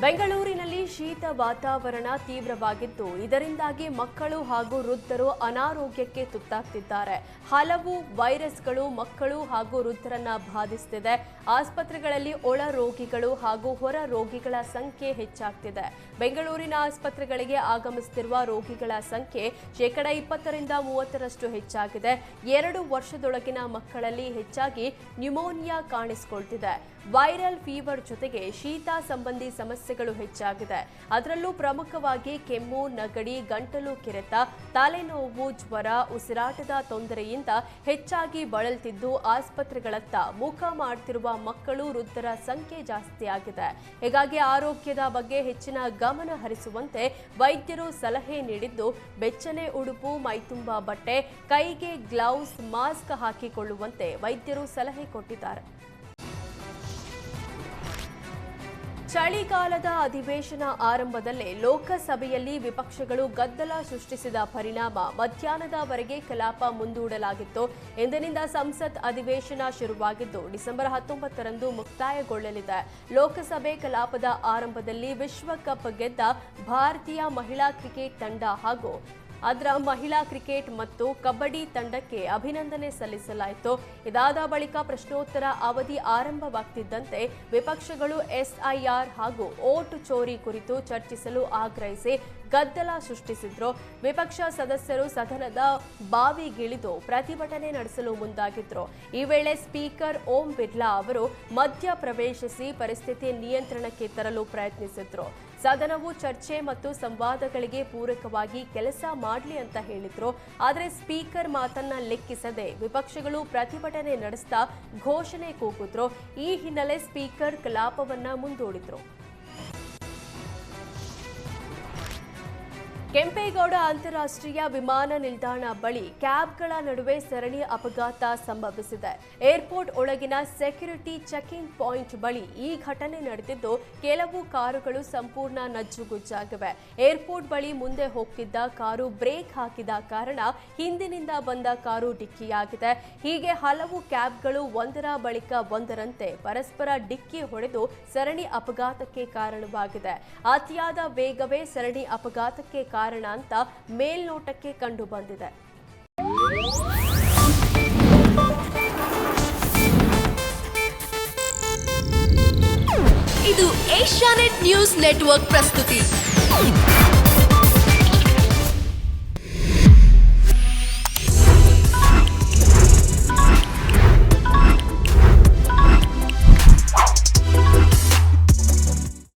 ಬೆಂಗಳೂರಿನಲ್ಲಿ ಶೀತ ವಾತಾವರಣ ತೀವ್ರವಾಗಿದ್ದು ಇದರಿಂದಾಗಿ ಮಕ್ಕಳು ಹಾಗೂ ವೃದ್ಧರು ಅನಾರೋಗ್ಯಕ್ಕೆ ತುತ್ತಾಗ್ತಿದ್ದಾರೆ. ಹಲವು ವೈರಸ್ಗಳು ಮಕ್ಕಳು ಹಾಗೂ ವೃದ್ಧರನ್ನ ಬಾಧಿಸುತ್ತಿದೆ ಆಸ್ಪತ್ರೆಗಳಲ್ಲಿ ಒಳ ರೋಗಿಗಳು ಹಾಗೂ ಹೊರ ರೋಗಿಗಳ ಸಂಖ್ಯೆ ಹೆಚ್ಚಾಗ್ತಿದೆ. ಬೆಂಗಳೂರಿನ ಆಸ್ಪತ್ರೆಗಳಿಗೆ ಆಗಮಿಸುತ್ತಿರುವ ರೋಗಿಗಳ ಸಂಖ್ಯೆ ಶೇಕಡಾ ಇಪ್ಪತ್ತರಿಂದ ಮೂವತ್ತರಷ್ಟು ಹೆಚ್ಚಾಗಿದೆ. ಎರಡು ವರ್ಷದೊಳಗಿನ ಮಕ್ಕಳಲ್ಲಿ ಹೆಚ್ಚಾಗಿ ನ್ಯೂಮೋನಿಯಾ ಕಾಣಿಸಿಕೊಳ್ತಿದೆ. ವೈರಲ್ ಫೀವರ್ ಜೊತೆಗೆ ಶೀತ ಸಂಬಂಧಿ ಸಮಸ್ಯೆಗಳು ಹೆಚ್ಚಾಗಿದೆ. ಅದರಲ್ಲೂ ಪ್ರಮುಖವಾಗಿ ಕೆಮ್ಮು, ನಗಡಿ, ಗಂಟಲು ಕೆರೆತ, ತಲೆನೋವು, ಜ್ವರ, ಉಸಿರಾಟದ ತೊಂದರೆಯಿಂದ ಹೆಚ್ಚಾಗಿ ಬಳಲ್ತಿದ್ದು ಆಸ್ಪತ್ರೆಗಳತ್ತ ಮುಖ ಮಾಡ್ತಿರುವ ಮಕ್ಕಳು ವೃದ್ಧರ ಸಂಖ್ಯೆ ಜಾಸ್ತಿಯಾಗಿದೆ ಹೀಗಾಗಿ ಆರೋಗ್ಯದ ಬಗ್ಗೆ ಹೆಚ್ಚಿನ ಗಮನ ಹರಿಸುವಂತೆ ವೈದ್ಯರು ಸಲಹೆ ನೀಡಿದ್ದು, ಬೆಚ್ಚನೆ ಉಡುಪು, ಮೈತುಂಬ ಬಟ್ಟೆ, ಕೈಗೆ ಗ್ಲೌಸ್, ಮಾಸ್ಕ್ ಹಾಕಿಕೊಳ್ಳುವಂತೆ ವೈದ್ಯರು ಸಲಹೆ ಕೊಟ್ಟಿದ್ದಾರೆ. ಚಳಿಗಾಲದ ಅಧಿವೇಶನ ಆರಂಭದಲ್ಲೇ ಲೋಕಸಭೆಯಲ್ಲಿ ವಿಪಕ್ಷಗಳು ಗದ್ದಲ ಸೃಷ್ಟಿಸಿದ ಪರಿಣಾಮ ಮಧ್ಯಾಹ್ನದವರೆಗೆ ಕಲಾಪ ಮುಂದೂಡಲಾಗಿತ್ತು. ಇಂದಿನಿಂದ ಸಂಸತ್ ಅಧಿವೇಶನ ಶುರುವಾಗಿದ್ದು, ಡಿಸೆಂಬರ್ ಹತ್ತೊಂಬತ್ತರಂದು ಮುಕ್ತಾಯಗೊಳ್ಳಲಿದೆ. ಲೋಕಸಭೆ ಕಲಾಪದ ಆರಂಭದಲ್ಲಿ ವಿಶ್ವಕಪ್ ಗೆದ್ದ ಭಾರತೀಯ ಮಹಿಳಾ ಕ್ರಿಕೆಟ್ ತಂಡ ಹಾಗೂ ಅದರ ಮಹಿಳಾ ಕ್ರಿಕೆಟ್ ಮತ್ತು ಕಬಡ್ಡಿ ತಂಡಕ್ಕೆ ಅಭಿನಂದನೆ ಸಲ್ಲಿಸಲಾಯಿತು. ಇದಾದ ಬಳಿಕ ಪ್ರಶ್ನೋತ್ತರ ಅವಧಿ ಆರಂಭವಾಗ್ತಿದ್ದಂತೆ ವಿಪಕ್ಷಗಳು ಎಸ್ಐಆರ್ ಹಾಗೂ ಓಟು ಚೋರಿ ಕುರಿತು ಚರ್ಚಿಸಲು ಆಗ್ರಹಿಸಿ ಗದ್ದಲ ಸೃಷ್ಟಿಸಿದ್ರು. ವಿಪಕ್ಷ ಸದಸ್ಯರು ಸದನದ ಬಾವಿಗಿಳಿದು ಪ್ರತಿಭಟನೆ ನಡೆಸಲು ಮುಂದಾಗಿದ್ರು. ಈ ವೇಳೆ ಸ್ಪೀಕರ್ ಓಂ ಬಿರ್ಲಾ ಅವರು ಮಧ್ಯ ಪ್ರವೇಶಿಸಿ ಪರಿಸ್ಥಿತಿ ನಿಯಂತ್ರಣಕ್ಕೆ ತರಲು ಪ್ರಯತ್ನಿಸಿದ್ರು. ಸದನವು ಚರ್ಚೆ ಮತ್ತು ಸಂವಾದಗಳಿಗೆ ಪೂರಕವಾಗಿ ಕೆಲಸ ಮಾಡಲಿ ಅಂತ ಹೇಳಿದ್ರು. ಆದರೆ ಸ್ಪೀಕರ್ ಮಾತನ್ನ ಲೆಕ್ಕಿಸದೆ ವಿಪಕ್ಷಗಳು ಪ್ರತಿಭಟನೆ ನಡೆಸ್ತಾ ಘೋಷಣೆ ಕೂಗಿದ್ರು. ಈ ಹಿನ್ನೆಲೆ ಸ್ಪೀಕರ್ ಕಲಾಪವನ್ನ ಮುಂದೂಡಿದ್ರು. ಕೆಂಪೇಗೌಡ ಅಂತಾರಾಷ್ಟ್ರೀಯ ವಿಮಾನ ನಿಲ್ದಾಣ ಬಳಿ ಕ್ಯಾಬ್ಗಳ ನಡುವೆ ಸರಣಿ ಅಪಘಾತ ಸಂಭವಿಸಿದೆ. ಏರ್ಪೋರ್ಟ್ ಒಳಗಿನ ಸೆಕ್ಯುರಿಟಿ ಚೆಕಿಂಗ್ ಪಾಯಿಂಟ್ ಬಳಿ ಈ ಘಟನೆ ನಡೆದಿದ್ದು, ಕೆಲವು ಕಾರುಗಳು ಸಂಪೂರ್ಣ ನಜ್ಜುಗುಜ್ಜಾಗಿವೆ. ಏರ್ಪೋರ್ಟ್ ಬಳಿ ಮುಂದೆ ಹೋಗ್ತಿದ್ದ ಕಾರು ಬ್ರೇಕ್ ಹಾಕಿದ ಕಾರಣ ಹಿಂದಿನಿಂದ ಬಂದ ಕಾರು ಡಿಕ್ಕಿಯಾಗಿದೆ. ಹೀಗೆ ಹಲವು ಕ್ಯಾಬ್ಗಳು ಒಂದರ ಬಳಿಕ ಒಂದರಂತೆ ಪರಸ್ಪರ ಡಿಕ್ಕಿ ಹೊಡೆದು ಸರಣಿ ಅಪಘಾತಕ್ಕೆ ಕಾರಣವಾಗಿದೆ. ಅತಿಯಾದ ವೇಗವೇ ಸರಣಿ ಅಪಘಾತಕ್ಕೆ ಕಾರಣ ಅಂತ ಮೇಲ್ನೋಟಕ್ಕೆ ಕಂಡು ಬಂದಿದೆ. ಇದು ಏಷ್ಯಾನೆಟ್ ನ್ಯೂಸ್ ನೆಟ್ವರ್ಕ್ ಪ್ರಸ್ತುತಿ.